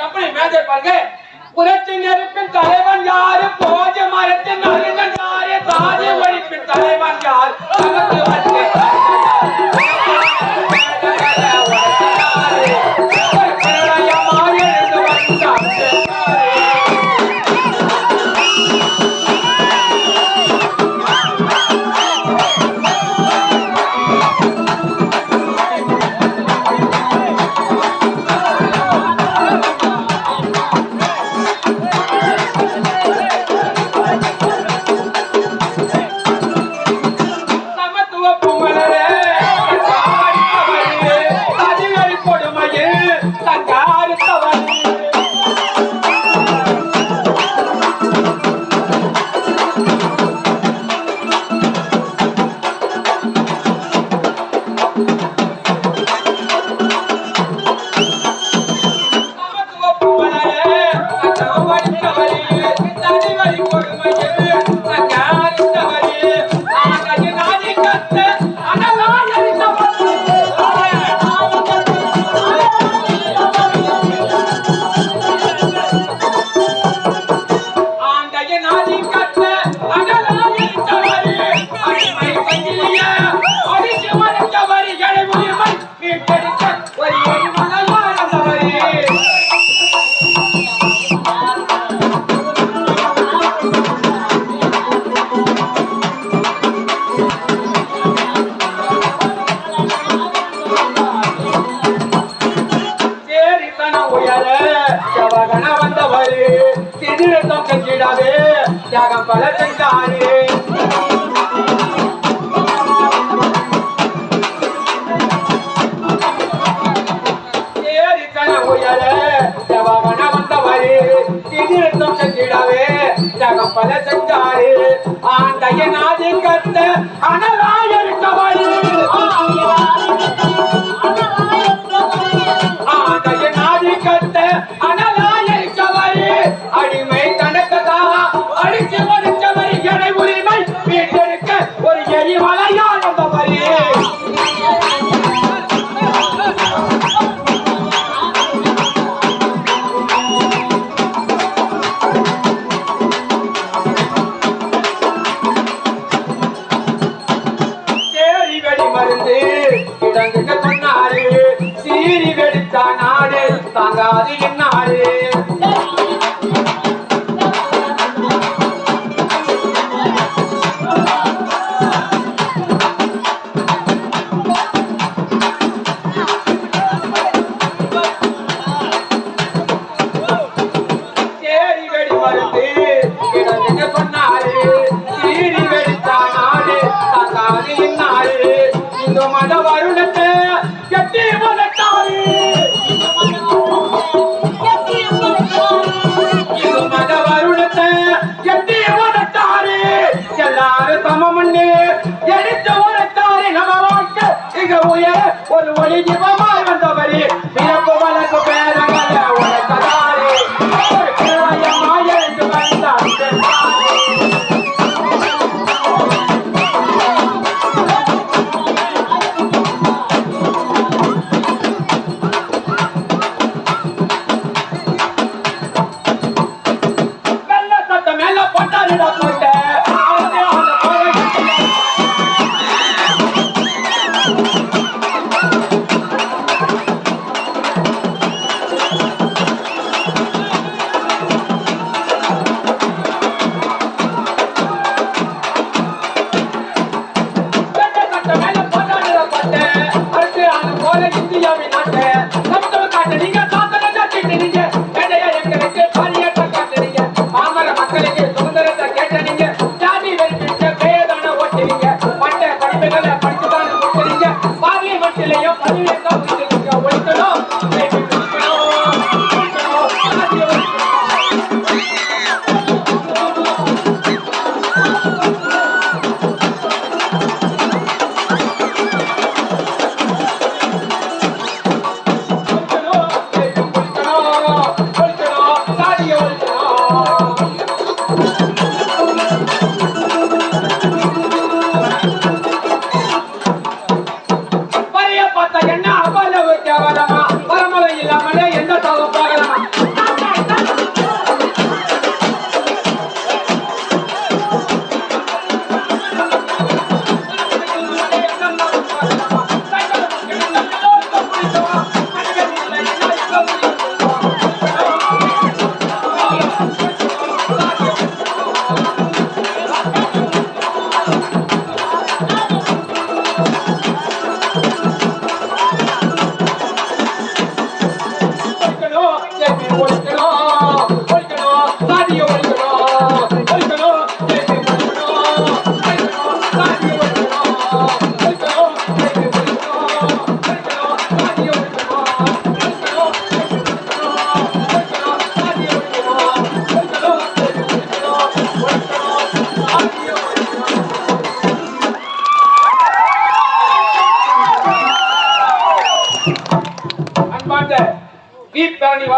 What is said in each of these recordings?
Company manager பாருங்க. புரட்சி நெருப்பின் தலைவன் யாரு? போஜ மரத்தின் அறிஞன் யாரு? சாதி ஒழிப்பின் தலைவன் யார்? Hallelujah. சேரித்தன உயர ஜவகன வந்தவரு திதிரத்தம் செஞ்சிடாவே தியாகம் பல செஞ்சாரு சேரித்தன உயர வந்தவரு திதிரத்தம் தியாகம் பல செஞ்சாரு ஆண்டைய தாங்காது என்னாரு? சேரி வெடி உயர ஒரு ஒளி ஜீவமாய் Tamales.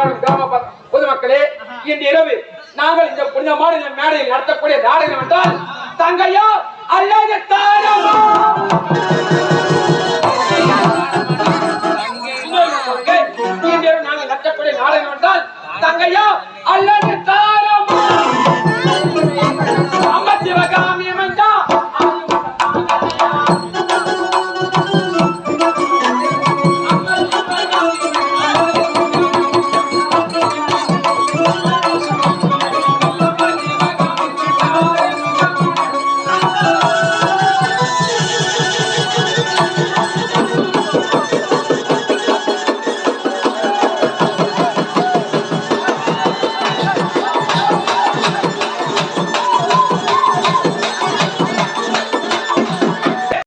வாழும் கிராம பொதுமக்களே இன்று இரவு நாங்கள் இந்த புனிதமான இந்த மேடையில் நடத்தக்கூடிய நாடகம் என்றால் தங்கையா அல்லது தாரமா நாங்கள் நடத்தக்கூடிய நாடகம் என்றால் தங்கையா அல்லது